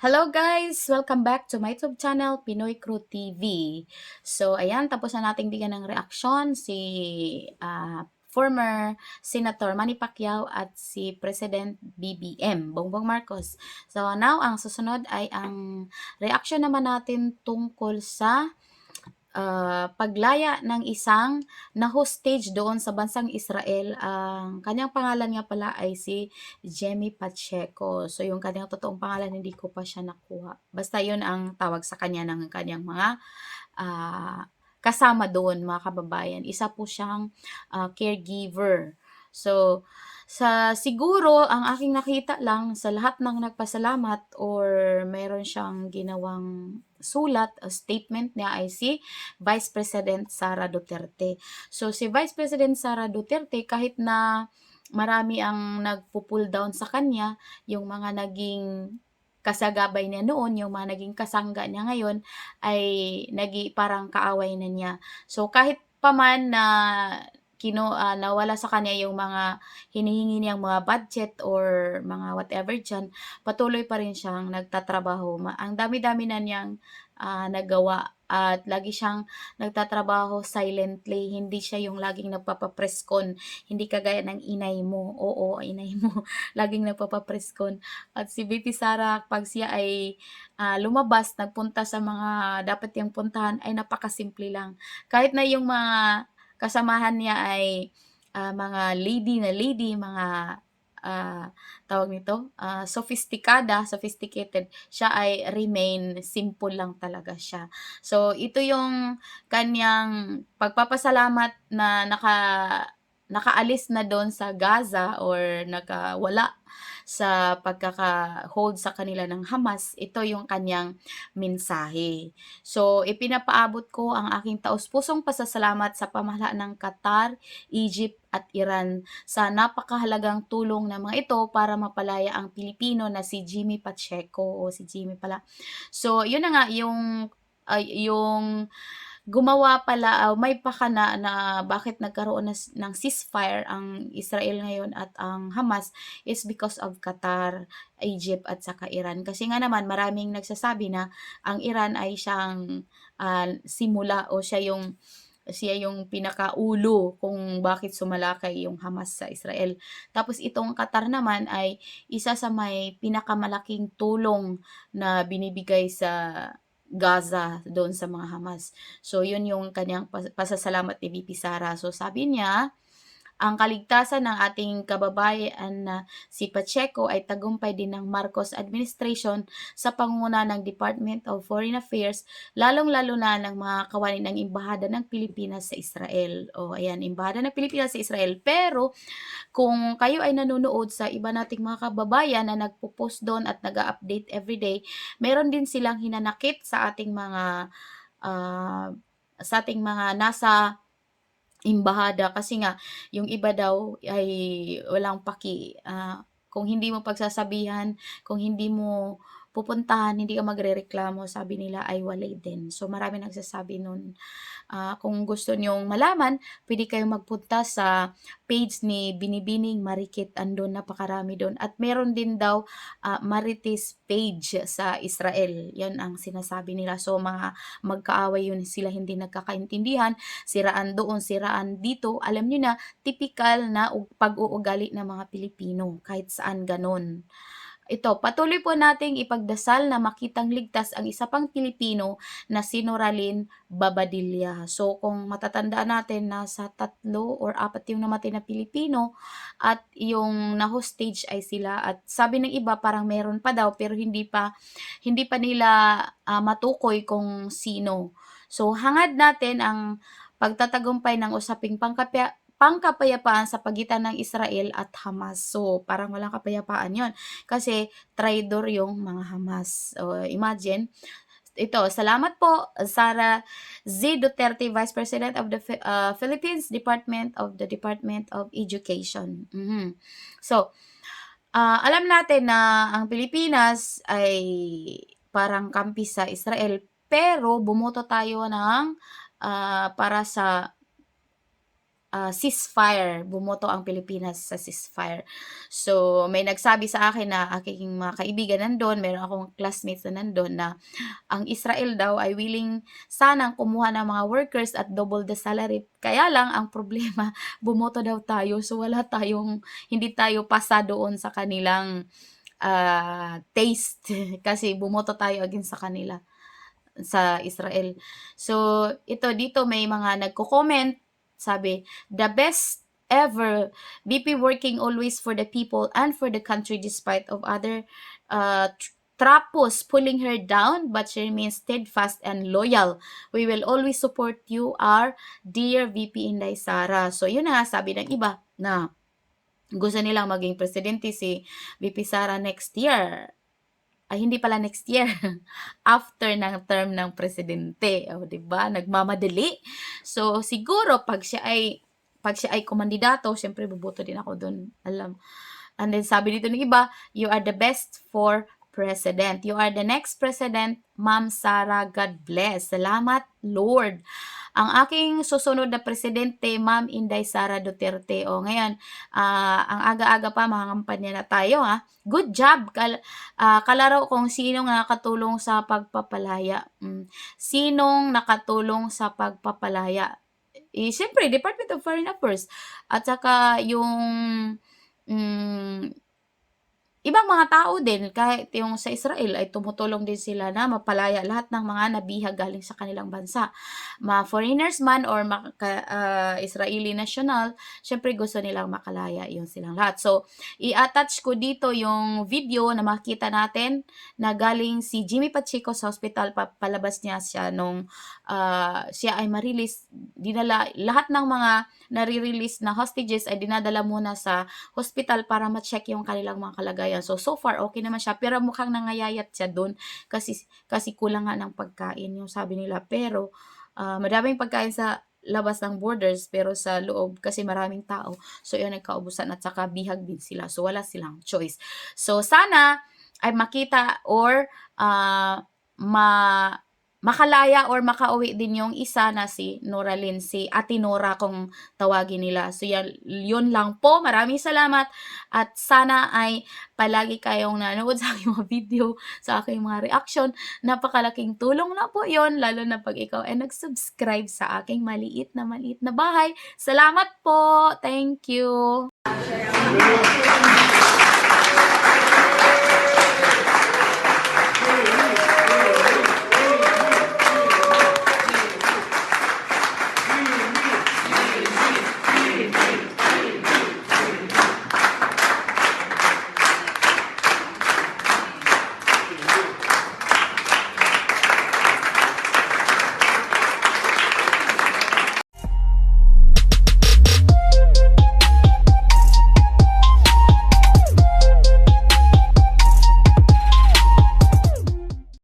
Hello guys! Welcome back to my YouTube channel, Pinoy Crew TV. So, ayan, tapos na nating bigyan ng reaksyon si ah, former Senator Manny Pacquiao at si President BBM, Bongbong Marcos. So, now, ang susunod ay ang reaction naman natin tungkol sa ah, paglaya ng isang na-hostage doon sa bansang Israel. Ang kanyang pangalan nga pala ay si Jemmy Pacheco. So, yung kanyang totoong pangalan, hindi ko pa siya nakuha. Basta yun ang tawag sa kanya ng kanyang mga ah, kasama doon, mga kababayan. Isa po siyang ah, caregiver. So, sa siguro, ang aking nakita lang sa lahat ng nagpasalamat or meron siyang ginawang sulat, a statement niya ay si Vice President Sara Duterte. So, si Vice President Sara Duterte, kahit na marami ang nagpo-pull down sa kanya, yung mga naging kasagabay niya noon, yung mga naging kasangga niya ngayon, ay nagi parang kaaway na niya. So, kahit pa man na kino ah, nawala sa kanya yung mga hinihingi niyang mga budget or mga whatever diyan, patuloy pa rin siyang nagtatrabaho. Ang dami-dami na niyang ah, nagawa at lagi siyang nagtatrabaho silently. Hindi siya yung laging nagpapa-presscon, hindi kagaya ng inay mo. Oo, inay mo, laging nagpapa-presscon. At si VP Sara 'pag siya ay ah, lumabas, nagpunta sa mga dapat niyang puntahan ay napakasimple lang. Kahit na yung mga kasamahan niya ay ah, mga lady na lady, mga ah, tawag nito, ah, sofistikada, sophisticated, siya ay remain simple lang talaga siya. So, ito yung kanyang pagpapasalamat na naka nakaalis na doon sa Gaza or nakawala sa pagkaka-hold sa kanila ng Hamas, ito yung kanyang mensahe. So, ipinapaabot ko ang aking taus-pusong pasasalamat sa pamahalaan ng Qatar, Egypt at Iran sa napakahalagang tulong ng mga ito para mapalaya ang Pilipino na si Jimmy Pacheco o si Jimmy pala. So, yun na nga yung ay yung gumawa pala, ah, may pakana na bakit nagkaroon na ng ceasefire ang Israel ngayon at ang Hamas is because of Qatar, Egypt at saka Iran. Kasi nga naman maraming nagsasabi na ang Iran ay siyang ah, simula o siya yung siya yung pinakaulo kung bakit sumalakay yung Hamas sa Israel. Tapos itong Qatar naman ay isa sa may pinakamalaking tulong na binibigay sa Gaza doon sa mga Hamas. So, yun yung kanyang pasasalamat ni VP Sara. So, sabi niya, ang kaligtasan ng ating kababayan na si Pacheco ay tagumpay din ng Marcos administration sa pangunguna ng Department of Foreign Affairs, lalong-lalo na ng mga kawani ng Embahada ng Pilipinas sa Israel. O ayan, Embahada ng Pilipinas sa Israel. Pero kung kayo ay nanonood sa iba nating mga kababayan na nagpo-post doon at nag-update everyday, meron din silang hinanakit sa ating mga uh, sa ating mga nasa Imbahada. Kasi nga yung iba daw ay walang paki, ah, kung hindi mo pagsasabihan, kung hindi mo pupuntahan, hindi ka magrereklamo, sabi nila ay walay din. So, marami nagsasabi nun. Ah, kung gusto niyong malaman, pwede kayong magpunta sa page ni Binibining Marikit. Andun, napakarami doon. At meron din daw ah, Marites page sa Israel. Yan ang sinasabi nila. So, mga magkaaway yun sila hindi nagkakaintindihan. Siraan doon, siraan dito. Alam niyo na, typical na pag-uugali ng mga Pilipino. Kahit saan ganon. Ito, patuloy po nating ipagdasal na makitang ligtas ang isa pang Pilipino na si Noraline Babadilla. So, kung matatandaan natin na sa tatlo or apat yung namatay na Pilipino at yung na-hostage ay sila at sabi ng iba parang meron pa daw pero hindi pa hindi pa nila uh, matukoy kung sino. So, hangad natin ang pagtatagumpay ng usaping pangkapya pangkapayapaan sa pagitan ng Israel at Hamas. So, parang walang kapayapaan yon kasi traitor yung mga Hamas. So, imagine, ito, salamat po, Sara Z. Duterte, Vice President of the uh, Philippines Department of the Department of Education. Mm-hmm. So, uh, alam natin na ang Pilipinas ay parang kampi sa Israel, pero bumoto tayo ng uh, para sa ah, ceasefire. Bumoto ang Pilipinas sa ceasefire. So, may nagsabi sa akin na aking mga kaibigan nandun, meron akong classmates na nandun na ang Israel daw ay willing sanang kumuha ng mga workers at double the salary. Kaya lang, ang problema, bumoto daw tayo. So, wala tayong, hindi tayo pasa doon sa kanilang ah, taste. Kasi bumoto tayo against sa kanila sa Israel. So, ito dito may mga nagko-comment, sabi, the best ever VP working always for the people and for the country despite of other uh, tr- trapos pulling her down but she remains steadfast and loyal. We will always support you, our dear VP Inday Sara. So, yun na sabi ng iba na gusto nilang maging presidente si VP Sara next year. Ay, hindi pala next year. After ng term ng presidente. O, di ba? Nagmamadali. So, siguro, pag siya ay, pag siya ay kumandidato, syempre, buboto din ako doon. Alam. And then, sabi dito ng iba, you are the best for president. You are the next president, Ma'am Sara. God bless. Salamat, Lord. Ang aking susunod na presidente, Ma'am Inday Sara Duterte. O, ngayon, ah, ang aga-aga pa, mga kampanya na tayo, ha? Good job. Kal ah, kalaro kung sinong nakatulong sa pagpapalaya. Mm. Sinong nakatulong sa pagpapalaya? Eh, siyempre, Department of Foreign Affairs. At saka yung mga tao din, kahit yung sa Israel ay tumutulong din sila na mapalaya lahat ng mga nabihag galing sa kanilang bansa. Mga foreigners man or maka, ah, Israeli national, syempre gusto nilang makalaya yung silang lahat. So, i-attach ko dito yung video na makita natin na galing si Jimmy Pacheco sa hospital, pa, palabas niya siya nung ah, siya ay marilis, dinala, lahat ng mga nare-release na hostages ay dinadala muna sa hospital para ma-check yung kanilang mga kalagayan. So, so far, okay naman siya. Pero mukhang nangayayat siya doon kasi, kasi kulang nga ng pagkain yung sabi nila. Pero, ah, madaming pagkain sa labas ng borders pero sa loob kasi maraming tao. So, yun nagkaubusan at saka bihag din sila. So, wala silang choice. So, sana ay makita or ah, ma makalaya or makauwi din yung isa na si Noralyn, si Ate Nora kung tawagin nila. So yan, yun lang po. Maraming salamat at sana ay palagi kayong nanood sa aking mga video, sa aking mga reaction. Napakalaking tulong na po yon lalo na pag ikaw ay nag-subscribe sa aking maliit na maliit na bahay. Salamat po! Thank you!